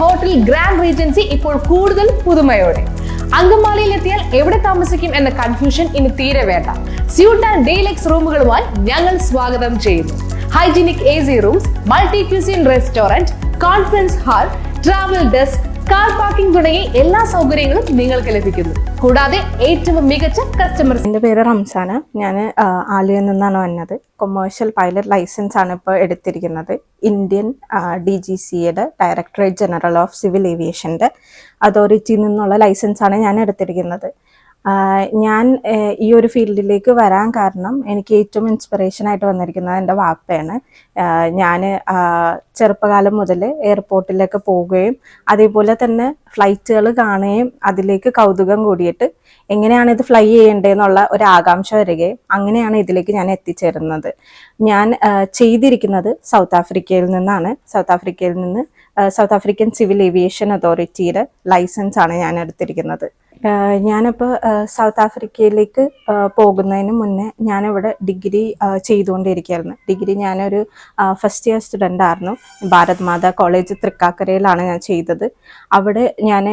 Hotel grand Regency ഇപ്പോൾ കൂടുതൽ പുതുമയോടെ. അങ്കമാലിയിൽ എത്തിയാൽ എവിടെ താമസിക്കും എന്ന കൺഫ്യൂഷൻ ഇനി തീരെ വേണ്ട. സ്യൂട്ട് ആൻഡ് ഡെയിലക്സ് റൂമുകളുമായി ഞങ്ങൾ സ്വാഗതം ചെയ്യുന്നു. Hygienic A C rooms multi cuisine restaurant conference hall travel desk car parking തുടങ്ങി എല്ലാ സൗകര്യങ്ങളും നിങ്ങൾക്ക് ലഭിക്കുന്നു. കൂടാതെ ഏറ്റവും മികച്ച കസ്റ്റമർ എന്റെ പേര് റംസാന. ഞാൻ ആലുവയിൽ നിന്നാണ് വന്നത്. കൊമേഴ്ഷ്യൽ പൈലറ്റ് ലൈസൻസ് ആണ് ഇപ്പോൾ എടുത്തിരിക്കുന്നത്. ഇന്ത്യൻ ഡി ജി സിയുടെ ഡയറക്ടറേറ്റ് ജനറൽ ഓഫ് സിവിൽ ഏവിയേഷന്റെ അതോറിറ്റിയിൽ നിന്നുള്ള ലൈസൻസ് ആണ് ഞാൻ എടുത്തിരിക്കുന്നത്. ഞാൻ ഈ ഒരു ഫീൽഡിലേക്ക് വരാൻ കാരണം എനിക്ക് ഏറ്റവും ഇൻസ്പിറേഷൻ ആയിട്ട് വന്നിരിക്കുന്നത് എന്റെ വാപ്പയാണ്. ഞാൻ ചെറുപ്പകാലം മുതൽ എയർപോർട്ടിലേക്ക് പോവുകയും അതേപോലെ തന്നെ ഫ്ലൈറ്റുകൾ കാണുകയും അതിലേക്ക് കൗതുകം കൂടിയിട്ട് എങ്ങനെയാണ് ഇത് ഫ്ലൈ ചെയ്യേണ്ടതെന്നുള്ള ഒരു ആകാംക്ഷ വരികയും അങ്ങനെയാണ് ഇതിലേക്ക് ഞാൻ എത്തിച്ചേരുന്നത്. ഞാൻ ചെയ്തിരിക്കുന്നത് സൗത്ത് ആഫ്രിക്കയിൽ നിന്നാണ്. സൗത്ത് ആഫ്രിക്കയിൽ നിന്ന് സൗത്ത് ആഫ്രിക്കൻ സിവിൽ ഏവിയേഷൻ അതോറിറ്റിയുടെ ലൈസൻസ് ആണ് ഞാൻ എടുത്തിരിക്കുന്നത്. ഞാനിപ്പോൾ സൗത്ത് ആഫ്രിക്കയിലേക്ക് പോകുന്നതിന് മുന്നേ ഞാനിവിടെ ഡിഗ്രി ചെയ്തുകൊണ്ടിരിക്കുകയായിരുന്നു. ഡിഗ്രി ഞാനൊരു ഫസ്റ്റ് ഇയർ സ്റ്റുഡന്റ് ആയിരുന്നു. ഭാരത് മാതാ കോളേജ് തൃക്കാക്കരയിലാണ് ഞാൻ ചെയ്തത്. അവിടെ ഞാൻ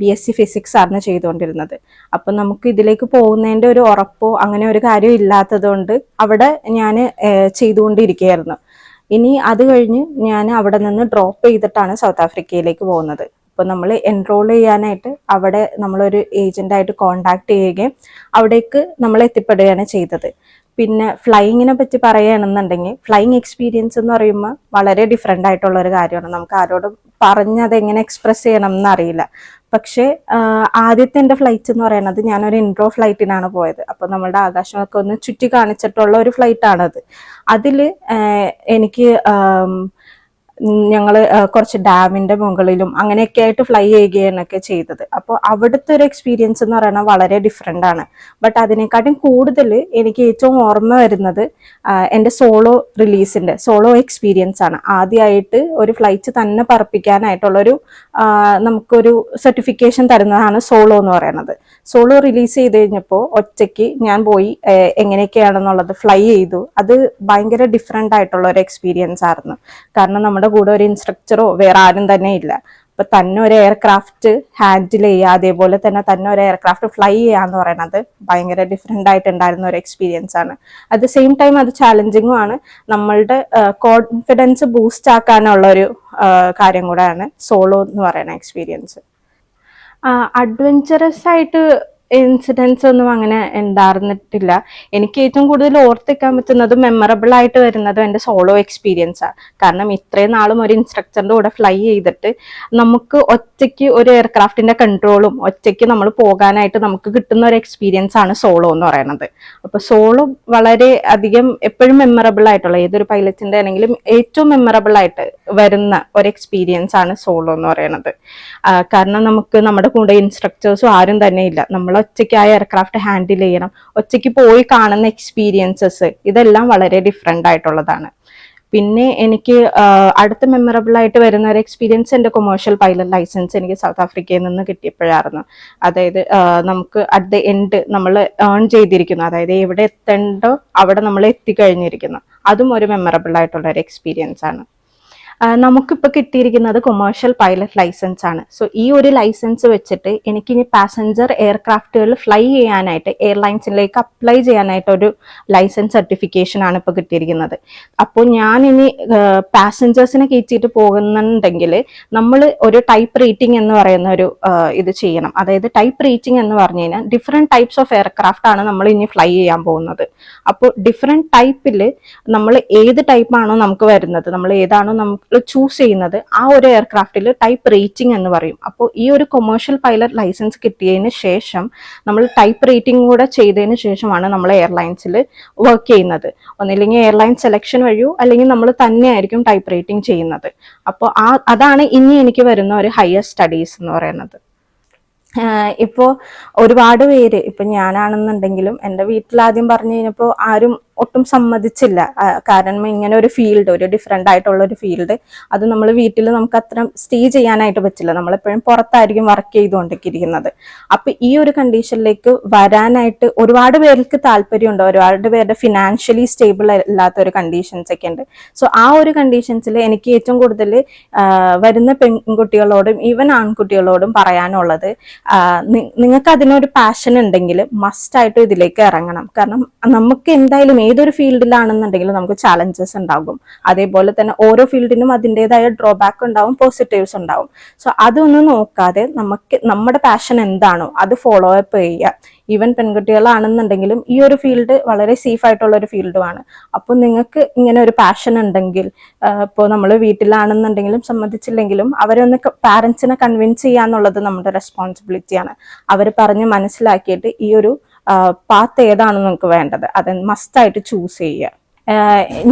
ബി എസ് സി ഫിസിക്സ് ആയിരുന്നു ചെയ്തുകൊണ്ടിരുന്നത്. അപ്പം നമുക്ക് ഇതിലേക്ക് പോകുന്നതിന്റെ ഒരു ഉറപ്പോ അങ്ങനെ ഒരു കാര്യം ഇല്ലാത്തത് കൊണ്ട് അവിടെ ഞാൻ ചെയ്തുകൊണ്ടിരിക്കുകയായിരുന്നു. ഇനി അത് കഴിഞ്ഞ് ഞാൻ അവിടെ നിന്ന് ഡ്രോപ്പ് ചെയ്തിട്ടാണ് സൗത്ത് ആഫ്രിക്കയിലേക്ക് പോകുന്നത്. അപ്പോൾ നമ്മൾ എൻറോൾ ചെയ്യാനായിട്ട് അവിടെ നമ്മളൊരു ഏജന്റായിട്ട് കോണ്ടാക്ട് ചെയ്യുകയും അവിടേക്ക് നമ്മൾ എത്തിപ്പെടുകയാണ് ചെയ്തത്. പിന്നെ ഫ്ലൈയിങ്ങിനെ പറ്റി പറയുകയാണെന്നുണ്ടെങ്കിൽ ഫ്ലൈയിങ് എക്സ്പീരിയൻസ് എന്ന് പറയുമ്പോൾ വളരെ ഡിഫറെന്റ് ആയിട്ടുള്ള ഒരു കാര്യമാണ്. നമുക്ക് ആരോടും പറഞ്ഞ് അത് എങ്ങനെ എക്സ്പ്രസ് ചെയ്യണം എന്നറിയില്ല. പക്ഷേ ആദ്യത്തെ എന്റെ ഫ്ലൈറ്റ് എന്ന് പറയുന്നത് ഞാനൊരു ഇൻട്രോ ഫ്ലൈറ്റിനാണ് പോയത്. അപ്പോൾ നമ്മളുടെ ആകാശമൊക്കെ ഒന്ന് ചുറ്റി കാണിച്ചിട്ടുള്ള ഒരു ഫ്ലൈറ്റാണത് അതിൽ എനിക്ക് ഞങ്ങൾ കുറച്ച് ഡാമിന്റെ മുകളിലും അങ്ങനെയൊക്കെ ആയിട്ട് ഫ്ലൈ ചെയ്യുകയാണൊക്കെ ചെയ്തത്. അപ്പോൾ അവിടുത്തെ ഒരു എക്സ്പീരിയൻസ് എന്ന് പറയുന്നത് വളരെ ഡിഫറെന്റ് ആണ്. ബട്ട് അതിനെക്കാട്ടും കൂടുതൽ എനിക്ക് ഏറ്റവും ഓർമ്മ വരുന്നത് എന്റെ സോളോ റിലീസിന്റെ സോളോ എക്സ്പീരിയൻസ് ആണ്. ആദ്യമായിട്ട് ഒരു ഫ്ലൈറ്റ് തന്നെ പറപ്പിക്കാനായിട്ടുള്ളൊരു നമുക്കൊരു സർട്ടിഫിക്കേഷൻ തരുന്നതാണ് സോളോ എന്ന് പറയുന്നത്. സോളോ റിലീസ് ചെയ്ത് കഴിഞ്ഞപ്പോൾ ഒറ്റയ്ക്ക് ഞാൻ പോയി എങ്ങനെയൊക്കെയാണെന്നുള്ളത് ഫ്ലൈ ചെയ്തു. അത് ഭയങ്കര ഡിഫറെന്റ് ആയിട്ടുള്ള ഒരു എക്സ്പീരിയൻസ് ആയിരുന്നു. കാരണം നമ്മുടെ കൂടെ ഒരു ഇൻസ്ട്രക്ടറോ വേറെ ആരും തന്നെ ഇല്ല. അപ്പൊ തന്നെ ഒരു എയർക്രാഫ്റ്റ് ഹാൻഡിൽ ചെയ്യുക അതേപോലെ തന്നെ തന്നെ ഒരു എയർക്രാഫ്റ്റ് ഫ്ലൈ ചെയ്യുക എന്ന് പറയുന്നത് ഭയങ്കര ഡിഫറെന്റ് ആയിട്ടുണ്ടായിരുന്ന ഒരു എക്സ്പീരിയൻസ് ആണ്. അറ്റ് ദ സെയിം ടൈം അത് ചാലഞ്ചിങ്ങും ആണ്. നമ്മളുടെ കോൺഫിഡൻസ് ബൂസ്റ്റ് ആക്കാനുള്ള ഒരു കാര്യം കൂടെയാണ് സോളോ എന്ന് പറയുന്ന എക്സ്പീരിയൻസ് അഡ്വഞ്ചറസ് ആയിട്ട് ഇൻസിഡൻസ് ഒന്നും അങ്ങനെ ഉണ്ടായിരുന്നിട്ടില്ല എനിക്ക് ഏറ്റവും കൂടുതൽ ഓർത്തിക്കാൻ പറ്റുന്നത് മെമ്മറബിൾ ആയിട്ട് വരുന്നതും എന്റെ സോളോ എക്സ്പീരിയൻസ് ആണ് കാരണം ഇത്രയും നാളും ഒരു ഇൻസ്ട്രക്ടറിന്റെ കൂടെ ഫ്ലൈ ചെയ്തിട്ട് നമുക്ക് ഒറ്റയ്ക്ക് ഒരു എയർക്രാഫ്റ്റിന്റെ കൺട്രോളും ഒറ്റയ്ക്ക് നമ്മൾ പോകാനായിട്ട് നമുക്ക് കിട്ടുന്ന ഒരു എക്സ്പീരിയൻസ് ആണ് സോളോ എന്ന് പറയുന്നത് അപ്പോൾ സോളോ വളരെ അധികം എപ്പോഴും മെമ്മറബിൾ ആയിട്ടുള്ള ഏതൊരു പൈലറ്റിന്റെ ആണെങ്കിലും ഏറ്റവും മെമ്മറബിൾ ആയിട്ട് വരുന്ന ഒരു എക്സ്പീരിയൻസ് ആണ് സോളോ എന്ന് പറയുന്നത് കാരണം നമുക്ക് നമ്മുടെ കൂടെ ഇൻസ്ട്രക്ടേഴ്സും ആരും തന്നെ ഇല്ല. നമ്മൾ ഒറ്റയ്ക്ക് ആ എയർക്രാഫ്റ്റ് ഹാൻഡിൽ ചെയ്യണം. ഒറ്റയ്ക്ക് പോയി കാണുന്ന എക്സ്പീരിയൻസസ് ഇതെല്ലാം വളരെ ഡിഫറെന്റ് ആയിട്ടുള്ളതാണ്. പിന്നെ എനിക്ക് അടുത്ത മെമ്മറബിൾ ആയിട്ട് വരുന്ന ഒരു എക്സ്പീരിയൻസ് എന്റെ കൊമേഴ്ഷ്യൽ പൈലറ്റ് ലൈസൻസ് എനിക്ക് സൗത്ത് ആഫ്രിക്കയിൽ നിന്ന് കിട്ടിയപ്പോഴായിരുന്നു. അതായത് നമുക്ക് അറ്റ് ദ എൻഡ് നമ്മൾ ഏൺ ചെയ്തിരിക്കുന്നു. അതായത് എവിടെ എത്തണ്ടോ അവിടെ നമ്മൾ എത്തിക്കഴിഞ്ഞിരിക്കുന്നു. അതും ഒരു മെമ്മറബിൾ ആയിട്ടുള്ള ഒരു എക്സ്പീരിയൻസ് ആണ്. നമുക്കിപ്പോൾ കിട്ടിയിരിക്കുന്നത് കൊമേഴ്ഷ്യൽ പൈലറ്റ് ലൈസൻസ് ആണ്. സോ ഈ ഒരു ലൈസൻസ് വെച്ചിട്ട് എനിക്ക് ഇനി പാസഞ്ചർ എയർക്രാഫ്റ്റുകൾ ഫ്ലൈ ചെയ്യാനായിട്ട് എയർലൈൻസിലേക്ക് അപ്ലൈ ചെയ്യാനായിട്ട് ഒരു ലൈസൻസ് സർട്ടിഫിക്കേഷൻ ആണ് ഇപ്പോൾ കിട്ടിയിരിക്കുന്നത്. അപ്പോൾ ഞാൻ ഇനി പാസഞ്ചേഴ്സിനെ കയറ്റിയിട്ട് പോകുന്നുണ്ടെങ്കിൽ നമ്മൾ ഒരു ടൈപ്പ് റേറ്റിംഗ് എന്ന് പറയുന്ന ഒരു ഇത് ചെയ്യണം. അതായത് ടൈപ്പ് റേറ്റിംഗ് എന്ന് പറഞ്ഞു കഴിഞ്ഞാൽ ഡിഫറെന്റ് ടൈപ്സ് ഓഫ് എയർക്രാഫ്റ്റ് ആണ് നമ്മൾ ഇനി ഫ്ലൈ ചെയ്യാൻ പോകുന്നത്. അപ്പോൾ ഡിഫറെന്റ് ടൈപ്പിൽ നമ്മൾ ഏത് ടൈപ്പാണോ നമുക്ക് വരുന്നത് നമ്മൾ ഏതാണോ നമ്മൾ ചൂസ് ചെയ്യുന്നത് ആ ഒരു എയർക്രാഫ്റ്റിൽ ടൈപ്പ് റേറ്റിംഗ് എന്ന് പറയും. അപ്പോൾ ഈ ഒരു കൊമേഴ്ഷ്യൽ പൈലറ്റ് ലൈസൻസ് കിട്ടിയതിന് ശേഷം നമ്മൾ ടൈപ്പ് റേറ്റിംഗ് കൂടെ ചെയ്തതിന് ശേഷമാണ് നമ്മൾ എയർലൈൻസിൽ വർക്ക് ചെയ്യുന്നത്. ഒന്നില്ലെങ്കിൽ എയർലൈൻ സെലക്ഷൻ വഴിയോ അല്ലെങ്കിൽ നമ്മൾ തന്നെയായിരിക്കും ടൈപ്പ് റേറ്റിംഗ് ചെയ്യുന്നത്. അപ്പോൾ ആ അതാണ് ഇനി എനിക്ക് വരുന്ന ഒരു ഹയർ സ്റ്റഡീസ് എന്ന് പറയുന്നത്. ഇപ്പോൾ ഒരുപാട് പേര് ഇപ്പം ഞാനാണെന്നുണ്ടെങ്കിലും എന്റെ വീട്ടിൽ ആദ്യം പറഞ്ഞു കഴിഞ്ഞപ്പോൾ ആരും ഒട്ടും സമ്മതിച്ചില്ല. കാരണം ഇങ്ങനെ ഒരു ഫീൽഡ് ഒരു ഡിഫറെന്റ് ആയിട്ടുള്ള ഒരു ഫീൽഡ് അത് നമ്മൾ വീട്ടിൽ നമുക്ക് അത്ര സ്റ്റേ ചെയ്യാനായിട്ട് പറ്റില്ല. നമ്മളെപ്പോഴും പുറത്തായിരിക്കും വർക്ക് ചെയ്തുകൊണ്ടിരിക്കുന്നത്. അപ്പൊ ഈ ഒരു കണ്ടീഷനിലേക്ക് വരാനായിട്ട് ഒരുപാട് പേർക്ക് താല്പര്യമുണ്ട്. ഒരുപാട് പേരുടെ ഫിനാൻഷ്യലി സ്റ്റേബിൾ അല്ലാത്ത ഒരു കണ്ടീഷൻസ് ഒക്കെ ഉണ്ട്. സോ ആ ഒരു കണ്ടീഷൻസിൽ എനിക്ക് ഏറ്റവും കൂടുതൽ വരുന്ന പെൺകുട്ടികളോടും ഈവൻ ആൺകുട്ടികളോടും പറയാനുള്ളത് നിങ്ങൾക്ക് അതിനൊരു പാഷൻ ഉണ്ടെങ്കിൽ മസ്റ്റ് ആയിട്ട് ഇതിലേക്ക് ഇറങ്ങണം. കാരണം നമുക്ക് എന്തായാലും ഏതൊരു ഫീൽഡിലാണെന്നുണ്ടെങ്കിലും നമുക്ക് ചാലഞ്ചസ് ഉണ്ടാകും. അതേപോലെ തന്നെ ഓരോ ഫീൽഡിനും അതിന്റെതായ ഡ്രോബാക്ക് ഉണ്ടാവും പോസിറ്റീവ്സ് ഉണ്ടാവും. സോ അതൊന്നും നോക്കാതെ നമുക്ക് നമ്മുടെ പാഷൻ എന്താണോ അത് ഫോളോ അപ്പ് ചെയ്യുക. ഈവൻ പെൺകുട്ടികളാണെന്നുണ്ടെങ്കിലും ഈ ഒരു ഫീൽഡ് വളരെ സേഫ് ആയിട്ടുള്ള ഒരു ഫീൽഡുമാണ് അപ്പോൾ നിങ്ങൾക്ക് ഇങ്ങനെ ഒരു പാഷൻ ഉണ്ടെങ്കിൽ ഇപ്പോൾ നമ്മൾ വീട്ടിലാണെന്നുണ്ടെങ്കിലും സമ്മതിച്ചില്ലെങ്കിലും അവരെ ഒന്ന് പാരൻസിനെ കൺവിൻസ് ചെയ്യാന്നുള്ളത് നമ്മുടെ റെസ്പോൺസിബിലിറ്റിയാണ് അവർ പറഞ്ഞ് മനസ്സിലാക്കിയിട്ട് ഈ ഒരു പാത്ത് ഏതാണ് നിങ്ങൾക്ക് വേണ്ടത്? അത് മസ്റ്റായിട്ട് ചൂസ് ചെയ്യുക.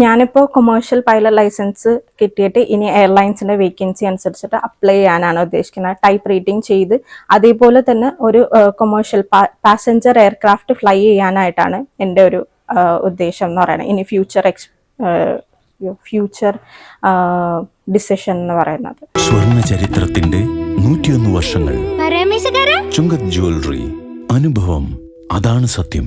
ഞാനിപ്പോൾ കൊമേഴ്ഷ്യൽ പൈലറ്റ് ലൈസൻസ് കിട്ടിയിട്ട് ഇനി എയർലൈൻസിന്റെ വേക്കൻസി അനുസരിച്ചിട്ട് അപ്ലൈ ചെയ്യാനാണ് ഉദ്ദേശിക്കുന്നത്. ടൈപ്പ് റേറ്റിംഗ് ചെയ്ത് അതേപോലെ തന്നെ ഒരു കൊമേഴ്ഷ്യൽ പാസഞ്ചർ എയർക്രാഫ്റ്റ് ഫ്ലൈ ചെയ്യാനായിട്ടാണ് എന്റെ ഒരു ഉദ്ദേശം എന്ന് പറയുന്നത്. ഇനി ഫ്യൂച്ചർ എക്സ് ഫ്യൂച്ചർ ഡിസിഷൻ എന്ന് പറയുന്നത്. സ്വർണ ചരിത്രത്തിന്റെ നൂറ്റിയൊന്ന് വർഷങ്ങൾ. ചുങ്കത് ജ്വല്ലറി അനുഭവം അതാണ് സത്യം.